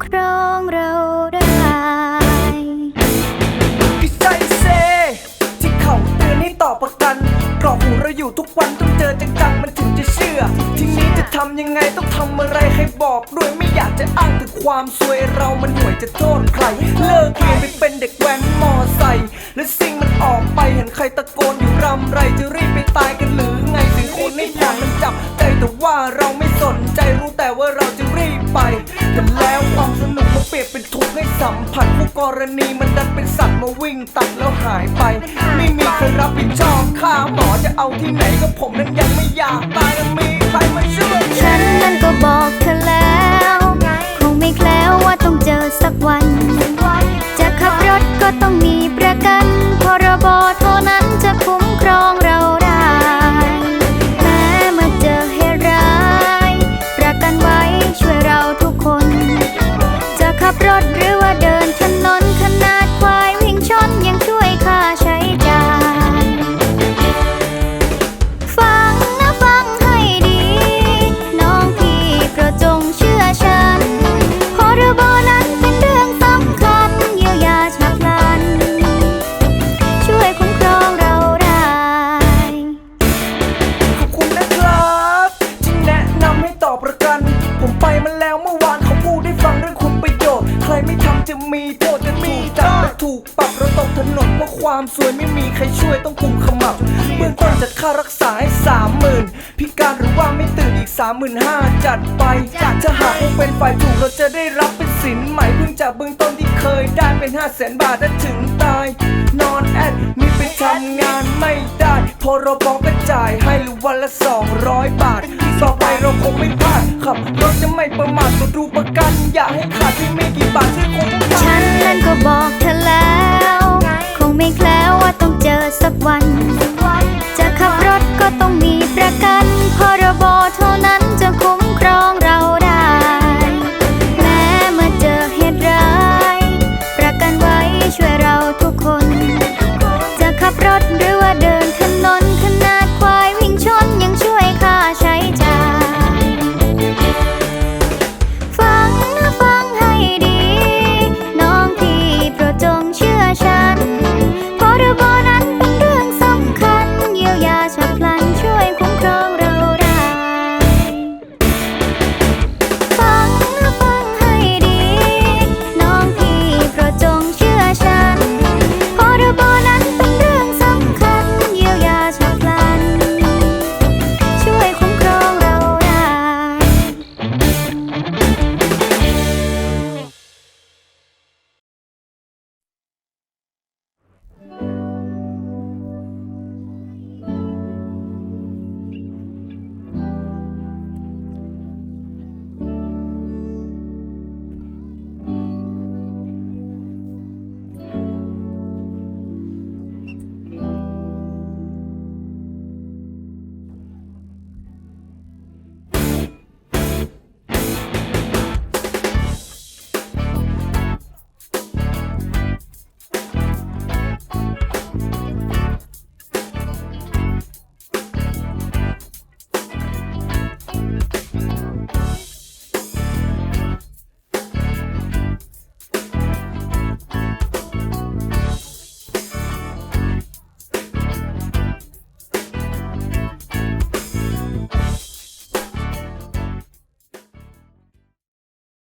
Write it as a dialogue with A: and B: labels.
A: คุ้มครองเราได้
B: พิไซเซที่เขาเตือนให้ต่อประกันกรอกหูเราอยู่ทุกวันต้องเจอจังๆมันถึงจะเชื่อ ทีนี้จะทำยังไงต้องทำอะไรให้บอกด้วยไม่อยากจะอ้างถึงความซวยเรามันห่วยจะโทษใคร เลิกเรียนไปเป็นเด็กแว้นมอไซค์และสิ่งมันออกไปเห็นใครตะโกนอยู่รำไรจะรีบไปตายกันหรือไงถึงคนในผ่านมันจับใจแต่ว่าเราไม่สนใจรู้แต่ว่าเราจะรีบไปแต่แล้วความ สัมผัสผู้กรณีมันดันเป็นสัตว์มาวิ่งตัดแล้วหายไป ไม่มีใครรับผิดชอบค่าหมอจะเอาที่ไหนก็ผมนั้นยังไม่อยากตายแล้วมีใครมาช่วย
A: ฉันนั้นก็บอกเธอแล้ว
B: ผมไปมาแล้วเมื่อวานเขาพูดได้ฟังเรื่องคุณประโยชน์ ใครไม่ทำจะมีโทษจะถูกจับและถูกปรับเราตกถนนเพราะความสวยไม่มีใครช่วยต้องกุมขมับเบื้องต้นจัดค่ารักษาให้สามหมื่นพิการหรือว่าไม่ตื่นอีกสามหมื่นห้าจัดไปจะหากว่าเป็นฝ่ายถูกเราจะได้รับเป็นสินใหม่เพิ่งจากเบื้องต้นที่เคยได้เป็นห้าแสนบาทถ้าถึงตาย นอนแอดมีไปทำงานไม่ได้ พอเราบอกก็จ่ายให้หรือวันละ 200 บาท ต่อไปเราคงไม่พลาดขับรถจะไม่ประมาทตัวดูประกัน อย่าให้ขาดที่ไม่กี่บาทช่คุ้มกัน
A: ฉันคง